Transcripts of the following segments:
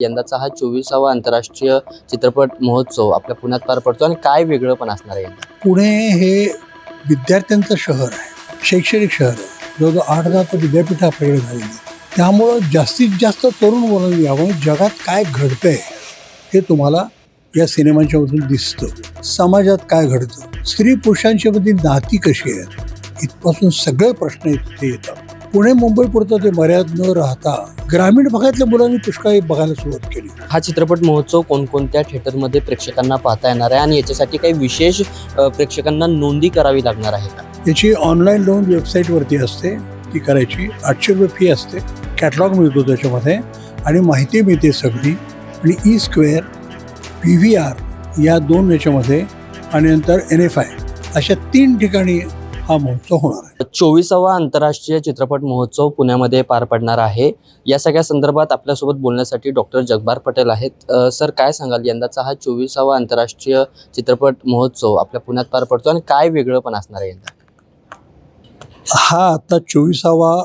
यंदाचा हा चोवीसावा आंतरराष्ट्रीय चित्रपट महोत्सव आपल्या पुण्यात पार पडतो आणि काय वेगळं पण असणार आहे पुणे हे विद्यार्थ्यांचं शहर आहे शैक्षणिक शहर आहे. जवळजवळ आठ दहा तर आपल्याकडे झालेली त्यामुळं जास्तीत जास्त तरुण मुलं यावं जगात काय घडतंय हे तुम्हाला या सिनेमांच्या मधून दिसतं. समाजात काय घडतं? स्त्री पुरुषांच्या मधील नाती कशी आहेत? इथपासून सगळे प्रश्न तिथे येतात. पुणे मुंबई पुरतं ते मर्याद न राहता ग्रामीण भागातल्या मुलांनी पुष्कळ बघायला सुरुवात केली. हा चित्रपट महोत्सव कोणकोणत्या थिएटरमध्ये प्रेक्षकांना पाहता येणार आहे आणि याच्यासाठी काही विशेष प्रेक्षकांना नोंदी करावी लागणार आहे का? याची ऑनलाईन नोंद वेबसाईटवरती असते. ती करायची आठशे रुपये फी असते. कॅटलॉग मिळतो त्याच्यामध्ये आणि माहिती मिळते सगळी. आणि E square P V R या दोन याच्यामध्ये आणि नंतर एन एफ आय अशा तीन ठिकाणी हा महोत्सव होणार आहे. चोवीसावा आंतरराष्ट्रीय चित्रपट महोत्सव पुण्यामध्ये पार पडणार आहे. या सगळ्या संदर्भात आपल्यासोबत बोलण्यासाठी डॉक्टर जगबार पटेल आहेत. सर काय सांगाल? यंदाचा हा चोवीसावा आंतरराष्ट्रीय चित्रपट महोत्सव आपल्या पुण्यात पार पडतो आणि काय वेगळं पण असणार आहे यंदा? हा आता चोवीसावा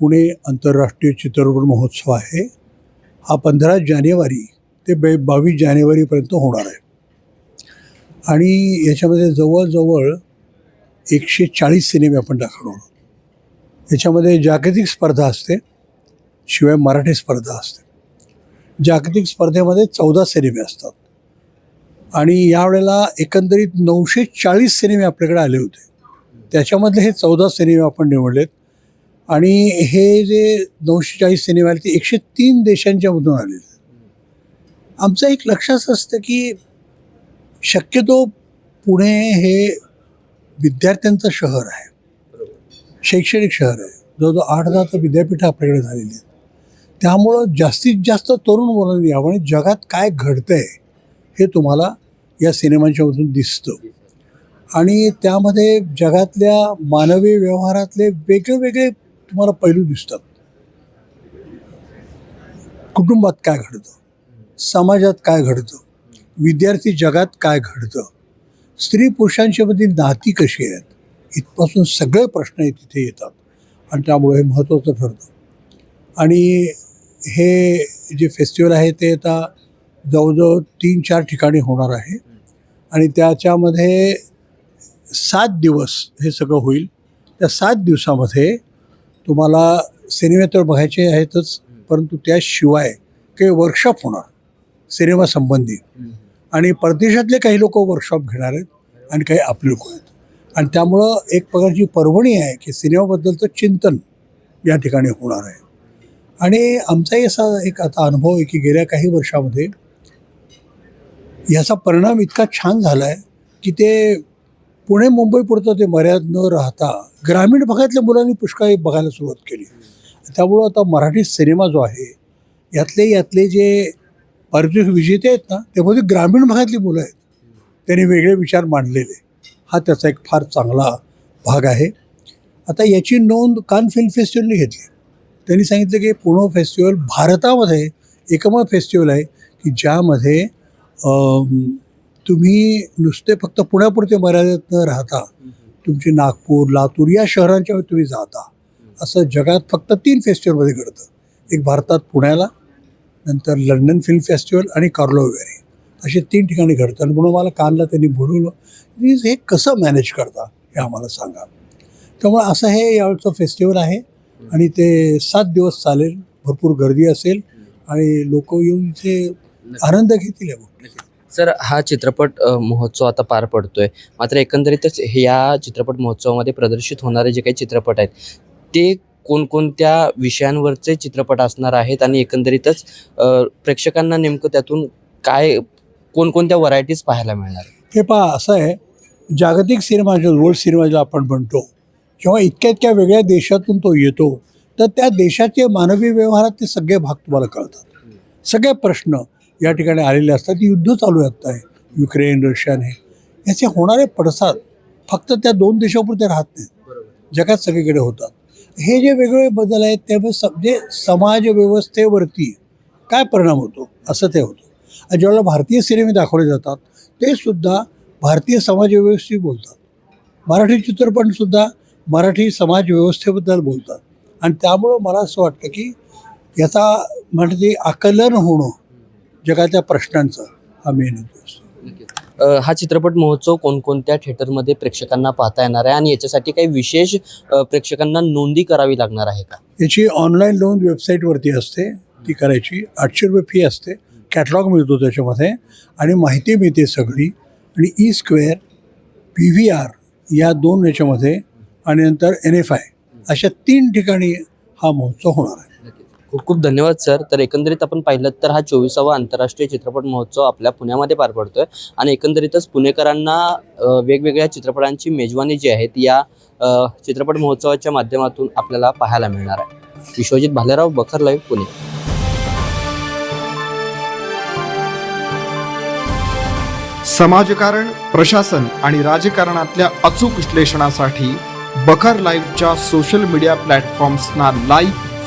पुणे आंतरराष्ट्रीय चित्रपट महोत्सव आहे. हा पंधरा जानेवारी ते बे बावीस जानेवारीपर्यंत होणार आहे. आणि याच्यामध्ये जवळजवळ एकशे चाळीस सिनेमे आपण दाखवणार आहोत. याच्यामध्ये जागतिक स्पर्धा असते शिवाय मराठी स्पर्धा असते. जागतिक स्पर्धेमध्ये चौदा सिनेमे असतात. आणि यावेळेला एकंदरीत नऊशे चाळीस सिनेमे आपल्याकडे आले होते. त्याच्यामधले हे चौदा सिनेमे आपण निवडलेत. आणि हे जे नऊशे चाळीस सिनेमे आले ते एकशे तीन देशांच्या मधून आलेले आहेत. आमचं एक लक्ष असं असतं की शक्यतो पुणे हे विद्यार्थ्यांचं शहर आहे. शैक्षणिक शहर आहे. जवळजवळ आठ दहा तर विद्यापीठं आपल्याकडे झालेली आहेत. त्यामुळं जास्तीत जास्त तरुण मुलांनी यावं आणि जगात काय घडतंय हे तुम्हाला या सिनेमांच्या मधून दिसतं. आणि त्यामध्ये जगातल्या मानवी व्यवहारातले वेगळे वेगळे तुम्हाला पैलू दिसतात. कुटुंबात काय घडतं? समाजात काय घडतं? विद्यार्थी जगात काय घडतं? स्त्री पुरुषांच्या मधील नाती कशी आहेत? इथपासून सगळे प्रश्न तिथे येतात. आणि त्यामुळे हे महत्त्वाचं ठरतं. आणि हे जे फेस्टिवल आहे ते आता जवळजवळ तीन चार ठिकाणी होणार आहे. आणि त्याच्यामध्ये सात दिवस हे सगळं होईल. त्या सात दिवसामध्ये तुम्हाला सिनेमे तर बघायचे आहेतच परंतु त्याशिवाय काही वर्कशॉप होणार. सिनेमासंबंधी आणि परदेशातले काही लोक वर्कशॉप घेणार आहेत आणि काही आपले लोक आहेत. आणि त्यामुळं एक प्रकारची पर्वणी आहे की सिनेमाबद्दलचं चिंतन या ठिकाणी होणार आहे. आणि आमचाही असा एक आता अनुभव आहे की गेल्या काही वर्षामध्ये याचा परिणाम इतका छान झाला आहे की ते पुणे मुंबई पुरतं ते मर्याद न राहता ग्रामीण भागातल्या मुलांनी पुष्कळ बघायला सुरुवात केली. त्यामुळं आता मराठी सिनेमा जो आहे यातले यातले जे पारितोषिक विजेते आहेत ना ते ग्रामीण भागातली मुलं आहेत. त्यांनी वेगळे विचार मांडलेले. हा त्याचा एक फार चांगला भाग आहे. आता याची नोंद कान फिल्म फेस्टिवलने घेतली. त्यांनी सांगितलं की पुणे फेस्टिवल भारतामध्ये एकमेव फेस्टिवल आहे की ज्यामध्ये तुम्ही नुसते फक्त पुण्यापुरते मर्यादित न राहता तुमची नागपूर लातूर या शहरांच्या तुम्ही जाता. असं जगात फक्त तीन फेस्टिवलमध्ये घडतं. एक भारतात पुण्याला नंतर लंडन फिल्म फेस्टिवल आणि कार्लोवेरी असे तीन ठिकाणी घडतं आणि म्हणून मला कानला त्यांनी बोलवलं हे कसं मॅनेज करता हे आम्हाला सांगा. त्यामुळे असं हे यावेळचं फेस्टिवल आहे आणि ते सात दिवस चालेल. भरपूर गर्दी असेल आणि लोक येऊन इथे आनंद घेतील या सर हा चित्रपट महोत्सव आता पार पडतोय. मात्र एकंदरीतच हे या चित्रपट महोत्सवामध्ये प्रदर्शित होणारे जे काही चित्रपट आहेत ते कोणकोणत्या विषयांवरचे चित्रपट असणार आहेत आणि एकंदरीतच प्रेक्षकांना नेमकं त्यातून काय कोणकोणत्या व्हरायटीज पाहायला मिळणार? हे पहा असं आहे जागतिक सिनेमा जो वर्ल्ड सिनेमा जो आपण म्हणतो किंवा इतक्या इतक्या वेगळ्या देशातून तो येतो तर त्या देशाचे मानवी व्यवहारात ते सगळे भाग तुम्हाला कळतात. सगळे प्रश्न या ठिकाणी आलेले असतात. युद्ध चालू आहेत आता आहे युक्रेन रशियाने याचे होणारे पडसाद फक्त त्या दोन देशापुरते राहत नाहीत. जगात सगळीकडे होतात. हे जे वेगवेगळे बदल आहेत त्यामुळे स जे काय परिणाम होतो असं ते होतं. आणि ज्यावेळेला भारतीय सिनेमे दाखवले जातात ते सुद्धा भारतीय समाजव्यवस्थे बोलतात. मराठी चित्रपटसुद्धा मराठी समाजव्यवस्थेबद्दल बोलतात. आणि त्यामुळं मला असं वाटतं की याचा म्हणजे ते आकलन होणं जगाच्या प्रश्नांचं हा मेन असतो हा चित्रपट महोत्सव कोणकोणत्या थिएटरमध्ये प्रेक्षकांना पाहता येणार आहे? आणि याच्यासाठी काही विशेष प्रेक्षकांना नोंदी करावी लागणार आहे का? याची ऑनलाईन नोंद वेबसाईटवरती असते ती करायची. आठशे रुपये फी असते. कॅटलॉग मिळतो त्याच्यामध्ये. आणि माहिती मिळते सगळी. आणि E square P V R या दोन याच्यामध्ये आणि नंतर एन एफ आय अशा तीन ठिकाणी हा महोत्सव होणार आहे. खूप खूप धन्यवाद सर. तर एकंदरीत आपण पाहिलं तर हा चोवीसावा आंतरराष्ट्रीय चित्रपट महोत्सव आपल्या पुण्यामध्ये पार पडतोय. आणि एकंदरीतच पुणेकरांना वेगवेगळ्या चित्रपटांची मेजवानी जी आहे ती या चित्रपट महोत्सवाच्या माध्यमातून आपल्याला पाहायला मिळणार आहे. विश्वजित भालेराव बखर लाईव्ह पुणे. समाजकारण प्रशासन आणि राजकारणातल्या अचूक विश्लेषणासाठी बखर लाईव्हच्या सोशल मीडिया प्लॅटफॉर्म्सना लाईक